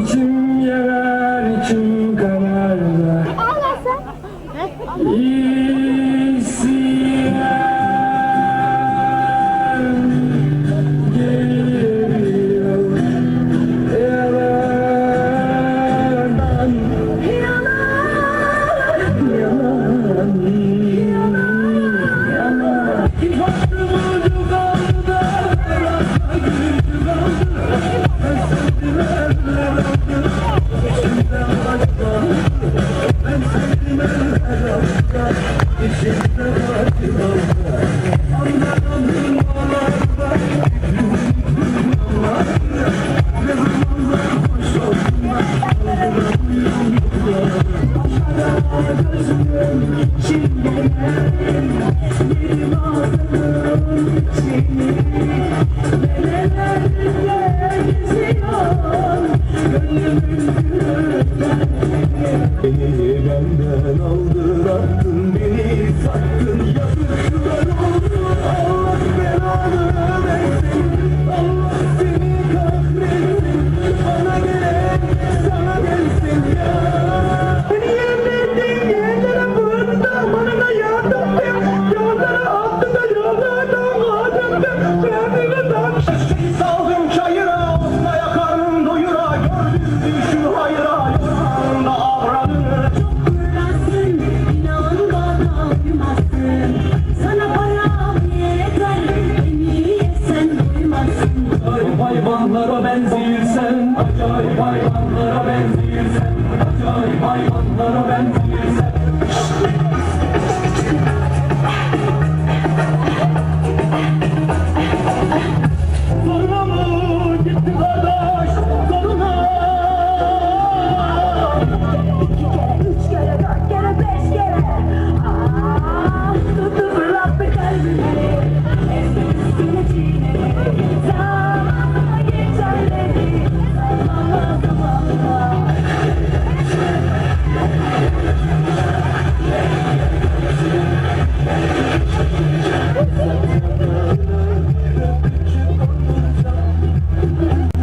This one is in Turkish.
İçim yanar, içim kanar da. Ağla sen. Yalan, yalan, yalan. Acayip hayvanlara benziyorsun Acayip hayvanlara benziyorsun Acayip hayvanlara benziyorsun